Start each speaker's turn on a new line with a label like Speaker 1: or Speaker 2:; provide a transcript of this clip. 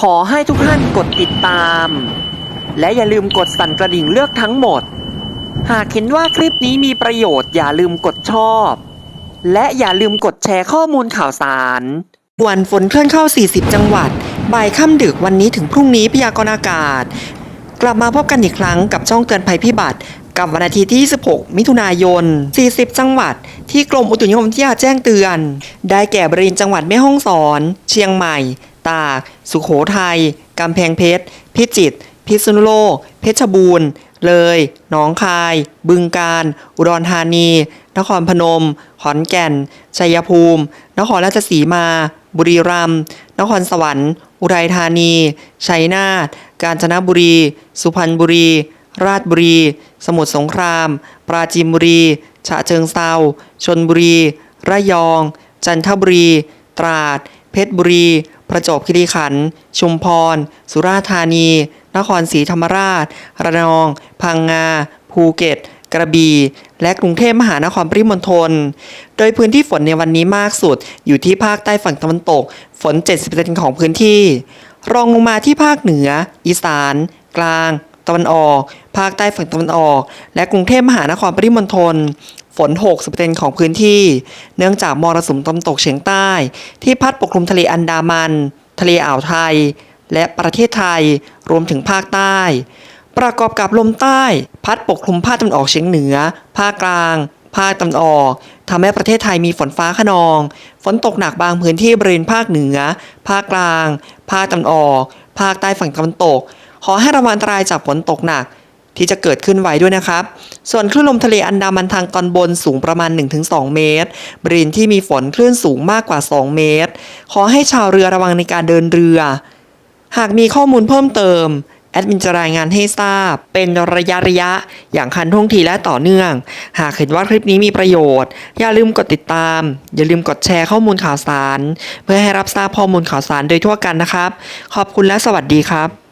Speaker 1: ขอให้ทุกท่านกดติดตาม และอย่าลืมกดสั่นกระดิ่งเลือกทั้งหมด หากเห็นว่าคลิปนี้มีประโยชน์อย่าลืมกดชอบ และอย่าลืมกดแชร์ข้อมูลข่าวสาร วันฝนเคลื่อนเข้า 40 จังหวัด บ่ายค่ำดึกวันนี้ถึงพรุ่งนี้พยากรณ์อากาศ กลับมาพบกันอีกครั้งกับช่องเตือนภัยพิบัติ กับวันอาทิตย์ที่ 26 มิถุนายน 40 จังหวัด ที่กรมอุตุนิยมวิทยาแจ้งเตือน ได้แก่บริเวณจังหวัดแม่ฮ่องสอน เชียงใหม่ ตาก สุขโขทัยกำแพงเพชร พิจิตร พิษณุโลก เพชรบูรณ์ เลย หนองคาย บึงกาฬ อุดรธานี นครพนม ขอนแก่น ชัยภูมิ นครราชสีมา บุรีรัมย์ นครสวรรค์ อุทัยธานี ชัยนาท กาญจนบุรี สุพรรณบุรี ราชบุรี สมุทรสงคราม ปราจีนบุรี ฉะเชิงเซาชนบุรี ระยอง จันทบุรี ตราด เพชรบุรี ประจวบคีรีขันธ์ ชุมพร สุราษฎร์ธานี นครศรีธรรมราช ระนอง พังงา ภูเก็ต กระบี่ และกรุงเทพมหานครปริมณฑล โดยพื้นที่ฝนในวันนี้มากสุด อยู่ที่ภาคใต้ฝั่งตะวันตก ฝน 70%ของพื้นที่ รองลงมาที่ภาคเหนือ อีสาน กลาง ตะวันออก ภาคใต้ฝั่งตะวันออก และกรุงเทพมหานครปริมณฑล ฝน 60%ของพื้นที่ เนื่องจากมรสุมตะวันตกเฉียงใต้ ที่พัดปกคลุมทะเลอันดามัน ทะเลอ่าวไทย และประเทศไทยรวมถึงภาคใต้ ประกอบกับลมใต้ พัดปกคลุมภาคตะวันออกเฉียงเหนือ ภาคกลาง ภาคตะวันออกทำให้ประเทศไทยมีฝนฟ้าขนอง ฝนตกหนักบางพื้นที่บริเวณภาคเหนือ ภาคกลาง ภาคตะวันออก ภาคใต้ฝั่งตะวันตก ขอให้ระวังอันตรายจากฝนตกหนัก ที่จะเกิดขึ้นไว้ด้วยนะครับ ส่วนคลื่นลมทะเลอันดามันทางตอนบนสูงประมาณ 1-2 เมตร บริเวณที่มีฝนคลื่นสูงมากกว่า 2 เมตร ขอให้ชาวเรือระวังในการเดินเรือ หากมีข้อมูลเพิ่มเติมแอดมินจะรายงานให้ทราบ เป็นระยะระยะ อย่างคันท่วงทีและต่อเนื่อง หากเห็นว่าคลิปนี้มีประโยชน์ อย่าลืมกดติดตาม อย่าลืมกดแชร์ข้อมูลข่าวสาร เพื่อให้รับทราบข้อมูลข่าวสารโดยทั่วกันนะครับ ขอบคุณและสวัสดีครับ